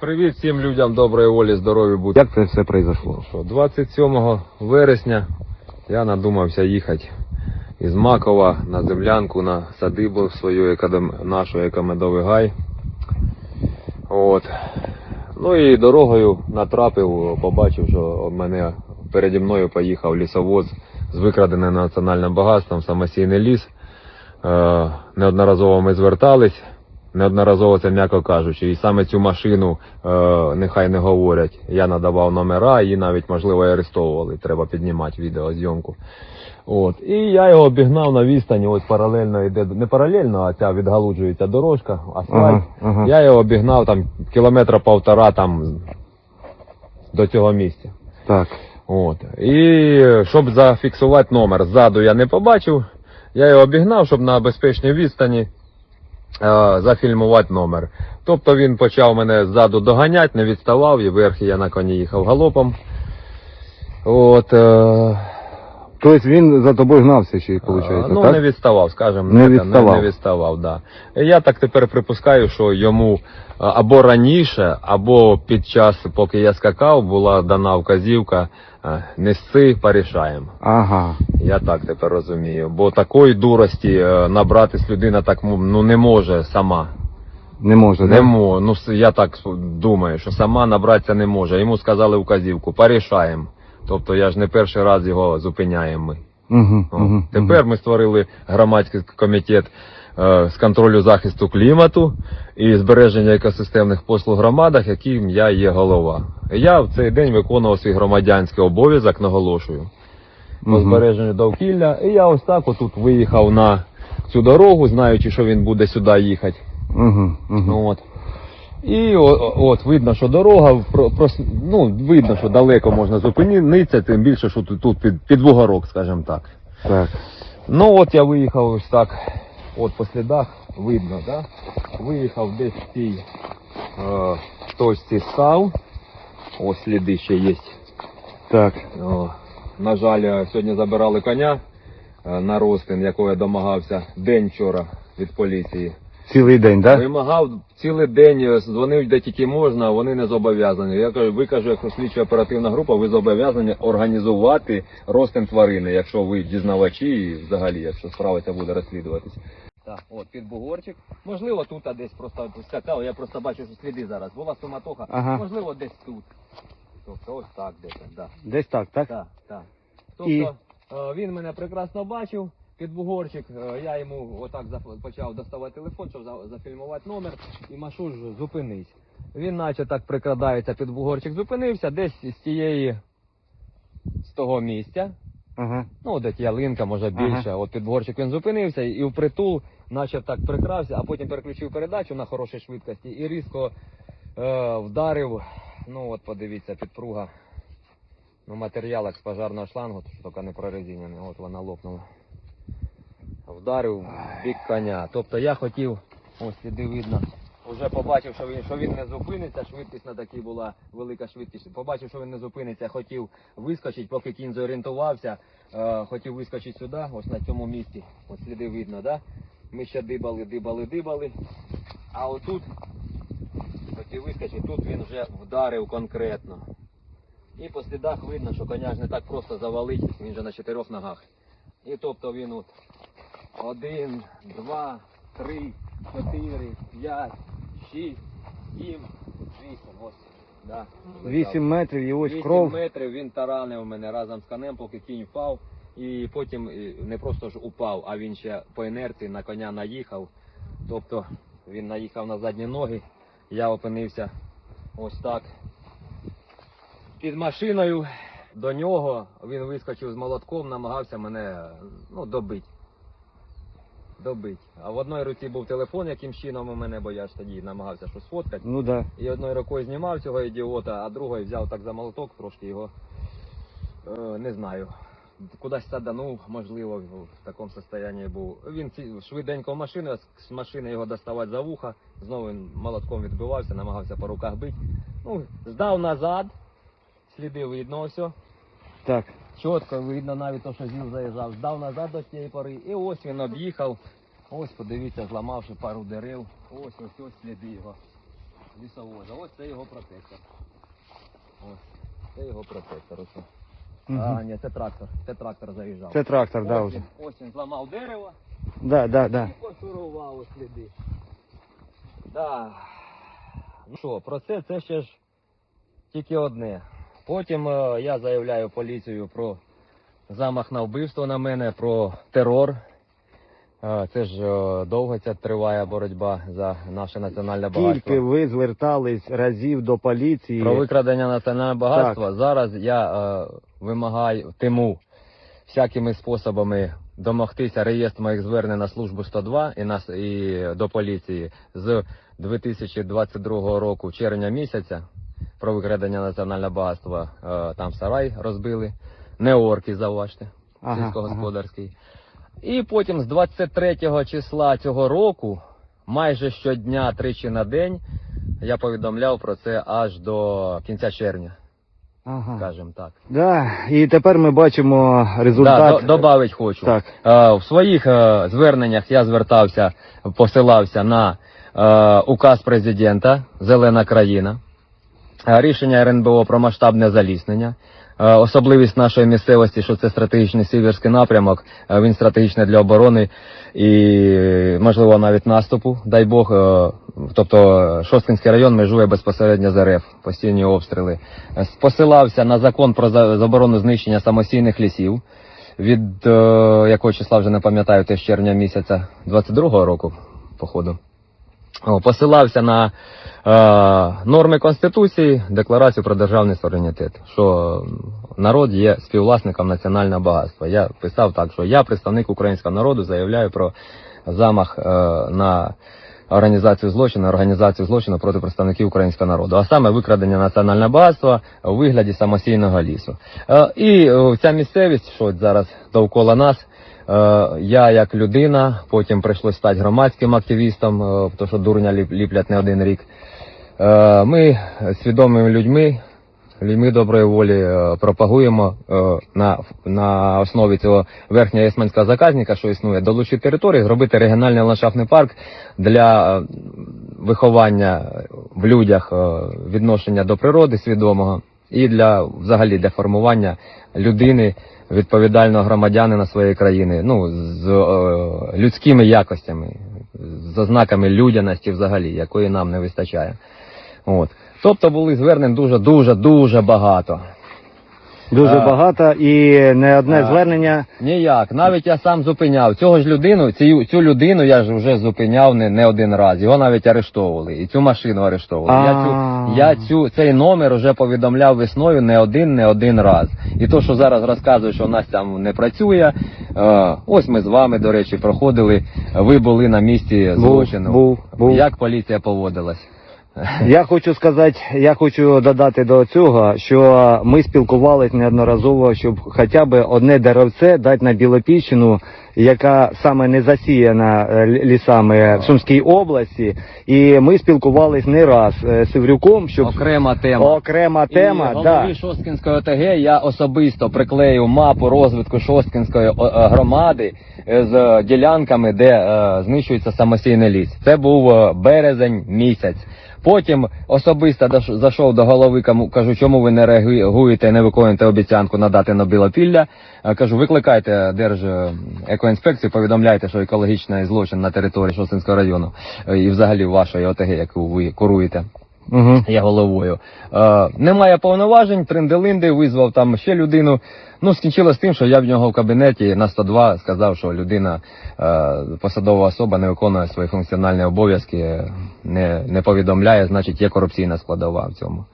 Привіт всім людям доброї волі, здоров'я бути. Як це все произошло? 27 вересня я надумався їхати із Макова на землянку, на садибу свою, нашу, Екамедовий гай. От. Ну і дорогою натрапив, побачив, що мене переді мною поїхав лісовоз з викраденим національним багатством, самосійний ліс. Е, неодноразово ми звертались, неодноразово це м'яко кажучи. І саме цю машину, е, нехай не говорять, я надавав номера, її навіть, можливо, і арестовували. Треба піднімати відеозйомку. От. І я його обігнав на відстані, ось паралельно йде, не паралельно, а ця відгалуджується дорожка, асфальт. Ага, ага. Я його обігнав там кілометра півтора там до цього місця. Так. От. І щоб зафіксувати номер ззаду я не побачив. Я його обігнав, щоб на безпечній відстані зафільмувати номер. Тобто він почав мене ззаду доганяти, не відставав, і вверх я на коні їхав галопом. От, е, Тобто він за тобою гнався ще виходить, ну, так? не відставав, скажімо. Не відставав. Не, не відставав, да. Я так тепер припускаю, що йому або раніше, або під час, поки я скакав, була дана вказівка е, нести, порішаємо. Ага. Я так тепер розумію. Бо такої дурості е, набратись людина так ну, не може сама. Не може, Не да? мо, ну я так думаю, що сама набратися не може. Йому сказали вказівку, порішаємо. Тобто я ж не перший раз його зупиняємо ми. Угу, О, угу, Тепер ми створили громадський комітет е, з контролю захисту клімату і збереження екосистемних послуг в громадах, яким я є голова. Я в цей день виконував свій громадянський обов'язок, наголошую, по Мгм. збереженню довкілля. І я ось так отут виїхав на цю дорогу, знаючи, що він буде сюди їхати. Угу, угу. Ну, От. І о- от видно, що дорога, прос- ну, видно, що далеко можна зупинитися, тим більше, що тут, тут під, під бугорок, скажімо так. Так. Ну от я виїхав ось так, от по слідах, видно, да? Виїхав десь в цій е, точці став. Ось сліди ще є. Так. О, на жаль, е, сьогодні забирали коня е, на розтин, якого я домагався день вчора від поліції. Цілий день, так? Да? Вимагав цілий день, е, дзвонив де тільки можна, а вони не зобов'язані. Я кажу, ви кажу, як слідча оперативна група, ви зобов'язані організувати розтин тварини, якщо ви дізнавачі і взагалі, якщо справа ця буде розслідуватись. Так, от під бугорчик. Можливо, тут а десь просто скакав, я просто бачу, що сліди зараз. Була суматоха, Ага. можливо, десь тут. Тобто ось так десь, да. Десь так, так? Так, так. Тобто І? е, він мене прекрасно бачив під бугорчик. е, Я йому отак почав доставати телефон, щоб зафільмувати номер, і машу ж зупинись. Він наче так прикрадається під бугорчик, зупинився десь з тієї з того місця. Ага. Ну, де ялинка, може більше. От під бугорчик він зупинився і впритул, наче так прикрався, а потім переключив передачу на хорошій швидкості і різко е, вдарив. Ну от подивіться, підпруга. Ну, матеріал як з пожарного шлангу, що тільки не прорезинений, от вона лопнула. Вдарив бік коня. Тобто я хотів, ось сліди видно, вже побачив, що він, що він не зупиниться, швидкість на такій була велика швидкість. Побачив, що він не зупиниться, хотів вискочити, поки кінь зорієнтувався, е, хотів вискочити сюди, ось на цьому місці. Ось сліди видно, да? Ми ще дибали, дибали, дибали. А отут хотів вискочити, тут він вже вдарив конкретно. І по слідах видно, що коня ж не так просто завалить, він же на чотирьох ногах. І тобто він от один, два, три, чотири, п'ять, шість, сім, вісім. Ось. Да. Вісім метрів і ось Вісім кров. метрів він таранив мене разом з конем, поки кінь впав. І потім е, не просто ж упав, а він ще по інерції на коня наїхав. Тобто він наїхав на задні ноги. Я опинився ось так. Під машиною до нього він вискочив з молотком, намагався мене ну, добити. Добить. А в одній руці був телефон, яким чином у мене, бо я ж тоді намагався щось фоткати. Ну да. І одною рукою знімав цього ідіота, а другою взяв так за молоток, трошки його е, не знаю. Кудись саданув, можливо, в такому стані був. Він ці- швиденько в машину, з машини його доставати за вуха. Знову він молотком відбивався, намагався по руках бити. Ну, здав назад, сліди видно все. Так. Чітко видно навіть то, що зіл заїжджав. Здав назад до цієї пори. І ось він об'їхав. Ось, подивіться, зламавши пару дерев. Ось ось ось сліди його. лісовоза. Ось це його протектор. Ось. Це його протектор. Ось. Мгм. А, ні, це трактор. Це трактор заїжджав. Це трактор, да, ось, він, ось він зламав дерево Да, да, да. і пошурував у сліди. Да. Ну що, про це це ще ж тільки одне. Потім е, я заявляю поліцію про замах на вбивство на мене, про терор. Е, це ж е, довго ця триває боротьба за наше національне багатство. Скільки ви звертались разів до поліції? Про викрадення національного багатства. Зараз я е, вимагаю тиму всякими способами домогтися реєстру моїх звернень на службу 102 і, нас, і до поліції з 2022 року, червня місяця, про викрадення національного багатства. Е, там сарай розбили, не орки, заважте, Ага, сільськогосподарський. І потім з 23 числа цього року, майже щодня, тричі на день, я повідомляв про це аж до кінця червня, Ага. скажімо так. Да, і тепер ми бачимо результат. Да, добавить хочу. Так. Е, в своїх е, зверненнях я звертався, посилався на е, указ президента Зелена країна, рішення РНБО про масштабне заліснення. Е, Особливість нашої місцевості, що це стратегічний сіверський напрямок, е, він стратегічний для оборони і, можливо, навіть наступу, дай Бог. е, Тобто Шосткинський район межує безпосередньо з РФ, постійні обстріли. Е, Посилався на закон про заборону знищення самосійних лісів від е, якого числа вже не пам'ятаю, теж червня місяця 22-го року, походу. Посилався на е, норми Конституції, декларацію про державний суверенітет, що народ є співвласником національного багатства. Я писав так, що я, представник українського народу, заявляю про замах е, на організацію злочину, організацію злочину проти представників українського народу, а саме викрадення національного багатства у вигляді самостійного лісу. Е, і е, ця місцевість, що зараз довкола нас, я як людина, потім прийшлось стати громадським активістом, е, тому що дурня ліп- ліплять не один рік. Е, Ми свідомими людьми, людьми доброї волі е, пропагуємо е, на, на основі цього верхнього єсменського заказника, що існує, долучити території, зробити регіональний ландшафтний парк для е, виховання в людях е, відношення до природи свідомого і для взагалі для формування людини відповідального громадянина своєї країни, ну з е, людськими якостями, з ознаками людяності взагалі, якої нам не вистачає. От. Тобто були звернень дуже, дуже, дуже багато. Дуже А. багато і не одне А. звернення. Ніяк, навіть я сам зупиняв. Цього ж людину, цю, цю людину я ж вже зупиняв не, не один раз. Його навіть арештовували. І цю машину арештовували. Я, А. цю, я цю, цей номер вже повідомляв весною не один, не один раз. І то, що зараз розказують, що у нас там не працює. Е, ось ми з вами, до речі, проходили. Ви були на місці Був, злочину. був, був. Як поліція поводилась? Я хочу сказати, я хочу додати до цього, що ми спілкувалися неодноразово, щоб хоча б одне деревце дати на Білопільщину, яка саме не засіяна е, лісами в Сумській області. І ми спілкувалися не раз е, з Севрюком, щоб Окрема тема. окрема тема. І да. Шосткинської ОТГ я особисто приклеїв мапу розвитку Шосткинської е, громади з ділянками, де знищується самостійний ліс. Це був березень місяць. Потім особисто зайшов до голови, кажу, чому ви не реагуєте, не виконуєте обіцянку надати на Білопілля. Кажу, викликайте Держекоінспекцію, повідомляйте, що екологічний злочин на території Шостинського району е, і взагалі вашої ОТГ, яку ви куруєте Угу. я головою. Е, немає повноважень, тринделинди, визвав там ще людину. Ну, скінчилось тим, що я в нього в кабінеті на 102 сказав, що людина, е, посадова особа не виконує свої функціональні обов'язки, не, не повідомляє, значить є корупційна складова в цьому.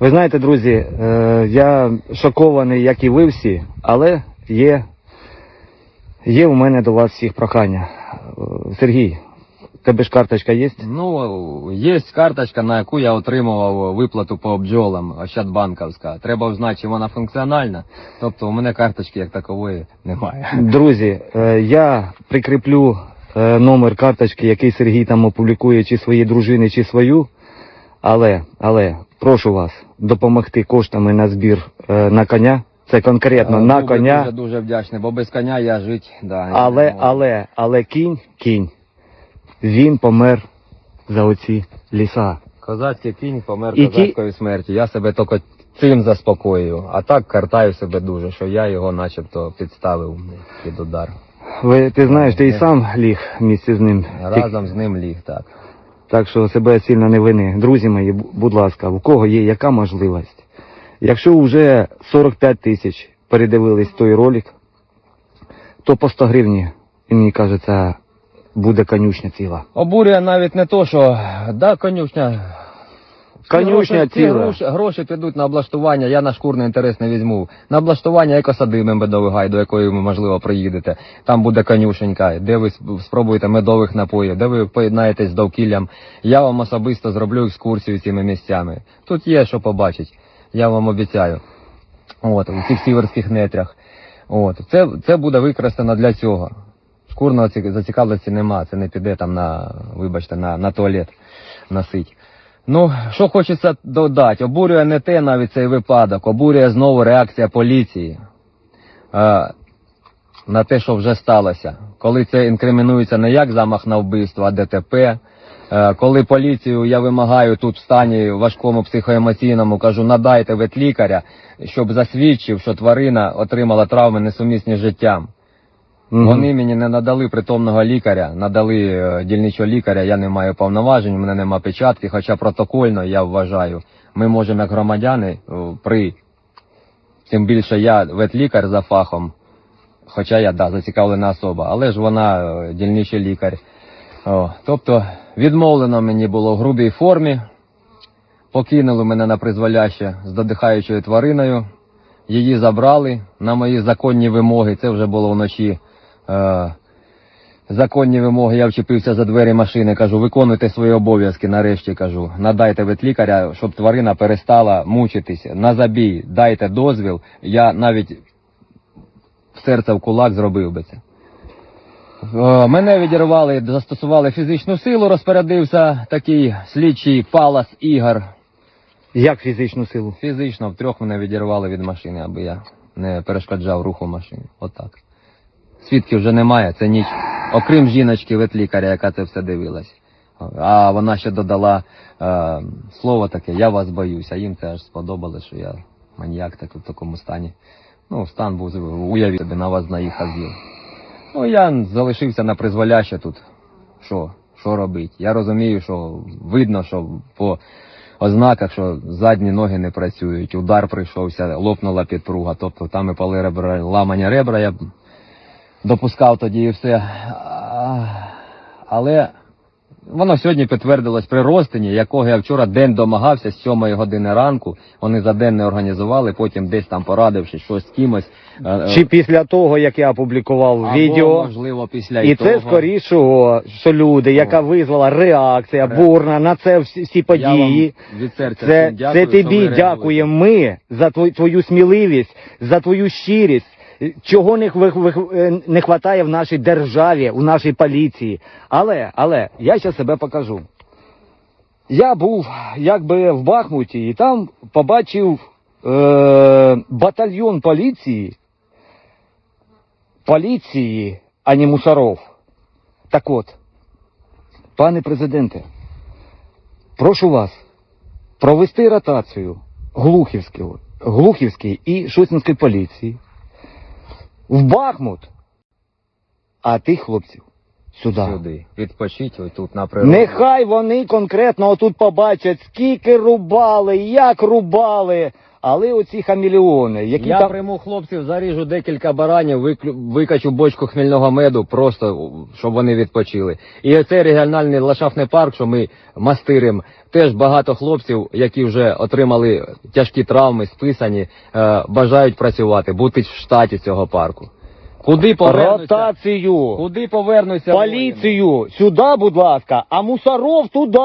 Ви знаєте, друзі, е, я шокований, як і ви всі, але є, є у мене до вас всіх прохання. Е, Сергій, тебе ж карточка є? Ну, є карточка, на яку я отримував виплату по бджолам, Ощадбанковська. Треба знати, чи вона функціональна. Тобто у мене карточки як такової немає. Друзі, е, я прикріплю е, номер карточки, який Сергій там опублікує, чи своїй дружини, чи свою. Але, але прошу вас допомогти коштами на збір е, на коня. Це конкретно на коня. Дуже дуже вдячний, бо без коня я жити. Да, Але, але, але кінь, кінь, він помер за оці ліса. Козацький кінь помер І ті- козацькою смертю. Я себе тільки цим заспокоюю. А так картаю себе дуже, що я його начебто підставив під удар. Ви, ти знаєш, ти і сам ліг місці з ним. Разом з ним ліг так. Так що себе сильно не вини. Друзі мої, будь ласка, у кого є яка можливість? Якщо вже 45 тисяч передивились той ролик, то по 100 гривні, і мені кажеться, буде конюшня ціла. Обурює навіть не то, що да, конюшня. Конюшня гроші, ці ціла. Гроші, гроші підуть на облаштування, я на шкурний інтерес не візьму. На облаштування екосадиби медовий гай, до якої ви, можливо, приїдете. Там буде конюшенька, де ви спробуєте медових напоїв, де ви поєднаєтесь з довкіллям. Я вам особисто зроблю екскурсію цими місцями. Тут є що побачити, я вам обіцяю. От, у цих сіверських нетрях. От, це, це буде використано для цього. Шкурного ці- зацікавленості нема, це не піде там на, вибачте, на, на туалет носить. Ну, що хочеться додати, обурює не те навіть цей випадок, обурює знову реакція поліції е, на те, що вже сталося. Коли це інкримінується не як замах на вбивство, а ДТП. Е, коли поліцію я вимагаю тут в стані важкому психоемоційному, кажу, надайте ветлікаря, щоб засвідчив, що тварина отримала травми несумісні з життям. Мгм. Вони мені не надали притомного лікаря, надали е, дільничого лікаря, я не маю повноважень, у мене нема печатки, хоча протокольно я вважаю, ми можемо як громадяни е, при тим більше я ветлікар за фахом, хоча я да, зацікавлена особа, але ж вона е, дільничий лікар. О, тобто відмовлено мені було в грубій формі, покинули мене на призволяще з додихаючою твариною. Її забрали на мої законні вимоги. Це вже було вночі. Е, законні вимоги. Я вчепився за двері машини. Кажу, виконуйте свої обов'язки. Нарешті кажу. Надайте ветлікаря, щоб тварина перестала мучитися. На забій дайте дозвіл. Я навіть серце в кулак зробив би це. Е, Мене відірвали, застосували фізичну силу, розпорядився такий слідчий Палас Ігор. Як фізичну силу? Фізично втрьох мене відірвали від машини, аби я не перешкоджав руху машини. Отак. Свідків вже немає, це ніч. Окрім жіночки ветлікаря, яка це все дивилась. А вона ще додала е, слово таке, я вас боюся. Їм це аж сподобалось, що я маніяк так, в такому стані. Ну, стан був, уявіть собі, на вас наїхав зіл. Ну, я залишився на призволяще тут. Що? Що робити? Я розумію, що видно, що по ознаках, що задні ноги не працюють, удар прийшовся, лопнула підпруга, тобто там і пали ребра, ламані ребра, я допускав тоді і все. Але воно сьогодні підтвердилось при розтині, якого я вчора день домагався з 7 години ранку. Вони за день не організували, потім десь там порадивши щось з кимось. е, е, Чи після того, як я опублікував або, відео, можливо, після і це того. скорішого, що люди, яка визвала реакція бурна на це всі, всі Я події. вам від серця Це, всім дякую, це що тобі ви дякуємо ми за твою, твою сміливість, за твою щирість. Чого не, е, не хватає в нашій державі, у нашій поліції. Але, але, я ще себе покажу. Я був якби в Бахмуті і там побачив е, батальйон поліції, поліції, а не мусоров. Так от, пане президенте, прошу вас провести ротацію Глухівського, Глухівської і Шосінської поліції в Бахмут, а тих хлопців сюди. Сюди. Відпочіть ось тут на природі. Нехай вони конкретно отут побачать, скільки рубали, як рубали, але оці хаміліони, які Я там... прийму хлопців, заріжу декілька баранів, виклю... викачу бочку хмільного меду, просто щоб вони відпочили. І цей регіональний ландшафтний парк, що ми мастиримо, теж багато хлопців, які вже отримали тяжкі травми, списані, е, бажають працювати, бути в штаті цього парку. Куди повернуться? Ротацію, Куди повернуться? поліцію, сюди, будь ласка, а мусоров туди.